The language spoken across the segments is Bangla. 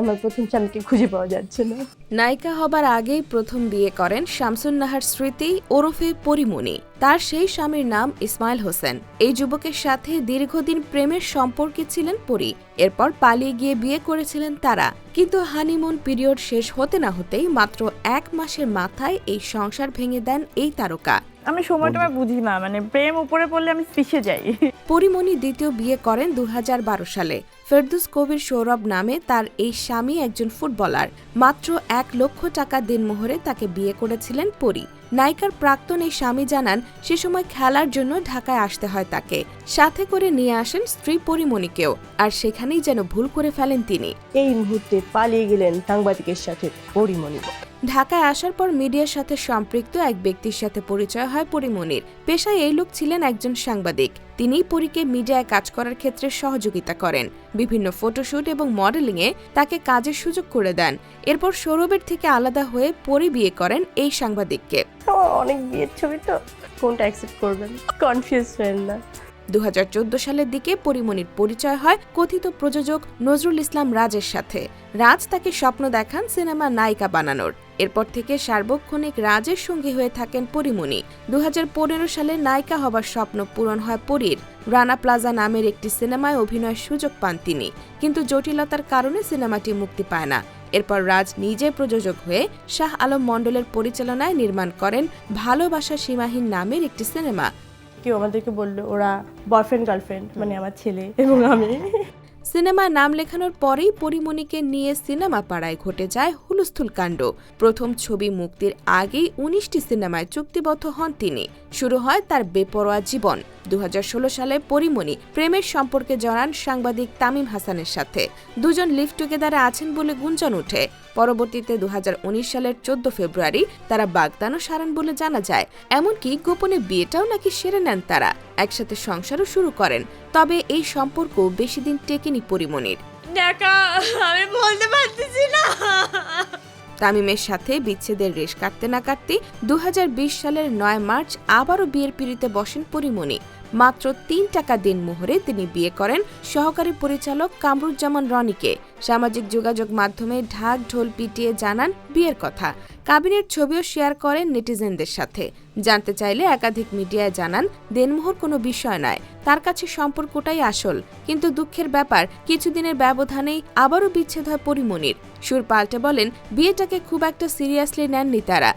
আমার প্রথম স্বামীকে খুঁজে পাওয়া যাচ্ছে না। নায়িকা হবার আগেই প্রথম বিয়ে করেন শামসুন নাহার স্মৃতি ওরফে পরিমণি। তার সেই স্বামীর নাম ইসমাইল হোসেন। এই যুবকের সাথে দীর্ঘদিন প্রেমের সম্পর্কে ছিলেন পরি। এরপর পালিয়ে গিয়ে বিয়ে করেছিলেন তারা। কিন্তু হানিমুন পিরিয়ড শেষ হতে না হতেই মাত্র এক মাসের মাথায় এই সংসার ভেঙে দেন এই তারকা। আমি সময়টা বুঝি না মানে প্রেম উপরে পড়লে আমি পিছিয়ে যাই। পরিমণি দ্বিতীয় বিয়ে করেন দু হাজার বারো সালে। ফেরদুস কবির সৌরভ নামে তার এই স্বামী একজন ফুটবলার। মাত্র এক লক্ষ টাকা দিনমোহরে তাকে বিয়ে করেছিলেন পরি। নায়িকার প্রাক্তন এই স্বামী জানান সে সময় খেলার জন্য ঢাকায় আসতে হয় তাকে। সাথে করে নিয়ে আসেন স্ত্রী পরিমণিকেও আর সেখানেই যেন ভুল করে ফেলেন তিনি। এই মুহূর্তে পালিয়ে গেলেন সাংবাদিকের সাথে পরিমণি। ঢাকায় আসার পর মিডিয়ার সাথে সম্পৃক্ত এক ব্যক্তির সাথে পরিচয় হয় পরিমণির। পেশায় এই লোক ছিলেন একজন সাংবাদিক। তিনিই পরীকে মিডিয়ায় কাজ করার ক্ষেত্রে সহযোগিতা করেন। বিভিন্ন ফটোশুট এবং মডেলিংয়ে তাকে কাজের সুযোগ করে দেন। এরপর সৌরভের থেকে আলাদা হয়ে পরি বিয়ে করেন এই সাংবাদিককে। অনেক বিয়ের ছবি তো। কোনটা অ্যাকসেপ্ট করবেন? কনফিউজ হবেন না। দু হাজার চোদ্দ সালের দিকে পরিমণির পরিচয় হয় কথিত প্রযোজক নজরুল ইসলাম রাজের সাথে। রাজ তাকে স্বপ্ন দেখান সিনেমা নায়িকা বানানোর। এরপর থেকে সার্বক্ষণিক রাজের সঙ্গী হয়ে থাকেন পরিমণি। দু সালে নায়িকা হবার স্বপ্ন পূরণ হয় পরীর। রানা প্লাজা নামের একটি সিনেমায় অভিনয়ের সুযোগ পান তিনি। কিন্তু জটিলতার কারণে সিনেমাটি মুক্তি পায় না। এরপর রাজ নিজে প্রযোজক হয়ে শাহ আলম মণ্ডলের পরিচালনায় নির্মাণ করেন ভালোবাসা সীমাহীন নামের একটি সিনেমা। কেউ আমাদেরকে বলল ওরা বয়ফ্রেন্ড গার্লফ্রেন্ড মানে আমার ছেলে এবং আমি। সিনেমায় নাম লেখানোর পরেই পরিমণিকে নিয়ে সিনেমা পাড়ায় ঘটে যায় হুলস্থুল কাণ্ড। প্রথম ছবি মুক্তির আগেই উনিশটি সিনেমায় চুক্তিবদ্ধ হন তিনি। শুরু হয় তার বেপরোয়া জীবন। দু হাজার ষোলো সালে পরিমণি প্রেমের সম্পর্কে জড়ান সাংবাদিক তামিম হাসানের সাথে। দুজন লিভ টুগেদারে আছেন বলে গুঞ্জন ওঠে। পরবর্তীতে দুহাজার উনিশ সালের চোদ্দ ফেব্রুয়ারি তারা বাগদানও সারান বলে জানা যায়। এমনকি গোপনে বিয়েটাও নাকি সেরে নেন তারা। একসাথে সংসারও শুরু করেন, তবে এই সম্পর্ক বেশি দিন টেকেনি পরিমণির আমি বলতে পারতেছি না। তামিমের সাথে বিচ্ছেদের রেশ কাটতে না কাটতে দু হাজার বিশ সালের নয় মার্চ আবারও বিয়ের পিড়িতে বসেন পরিমণি। মাত্র তিন টাকা দিন মোহরে তিনি বিয়ে করেন সহকারী পরিচালক কামরুজ্জামান রনিকে। সামাজিক যোগাযোগ মাধ্যমে ঢাক ঢোল পিটিয়ে জানান বিয়ের কথা। কাবিনের ছবিও শেয়ার করেন নেটিজেনদের সাথে। জানতে চাইলে একাধিক মিডিয়ায় জানান দেনমোহর কোনো বিষয় নয় তার কাছে সম্পর্কটাই আসল। কিন্তু দুঃখের ব্যাপার কিছুদিনের ব্যবধানেই আবারও বিচ্ছেদ হয় পরিমণির সুর পাল্টে বলেন বিয়েটাকে খুব একটা সিরিয়াসলি নেননি তারা।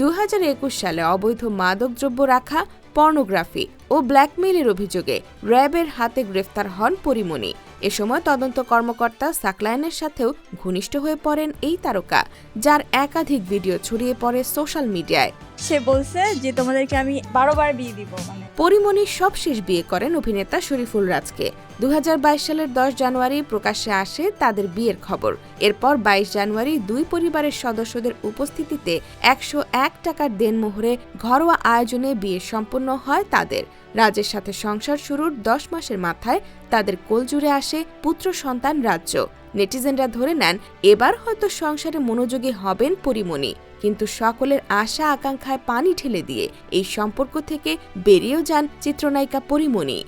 দু হাজার একুশ সালে অবৈধ মাদকদ্রব্য রাখা পর্নোগ্রাফি ও ব্ল্যাকমেইলের অভিযোগে র্যাবের হাতে গ্রেফতার হন পরিমণি এ সময় তদন্ত কর্মকর্তা সাকলায়নের সাথেও ঘনিষ্ঠ হয়ে পড়েন এই তারকা, যার একাধিক ভিডিও ছড়িয়ে পড়ে সোশ্যাল মিডিয়ায়। সে বলছে যে তোমাদেরকে আমি বারো বার বিয়ে দিব মানে। পরিমণি সবশেষ বিয়ে করেন অভিনেতা শরীফুল রাজকে। দুহাজার বাইশ সালের দশ জানুয়ারি প্রকাশ্যে আসে তাদের বিয়ের খবর। এরপর বাইশ জানুয়ারি দুই পরিবারের সদস্যদের উপস্থিতিতে একশো এক টাকার দেনমোহরে ঘরোয়া আয়োজনে বিয়ে সম্পন্ন হয় তাদের। রাজের সাথে সংসার শুরুর দশ মাসের মাথায় তাদের কোলজুড়ে আসে পুত্র সন্তান রাজ্য। নেটিজেনরা ধরে নেন, এবার হয়তো সংসারে মনোযোগী হবেন পরিমণি। কিন্তু সকলের আশা আকাঙ্ক্ষায় পানি ঠেলে দিয়ে এই সম্পর্ক থেকে বেরিয়েও যান চিত্রনায়িকা পরিমণি।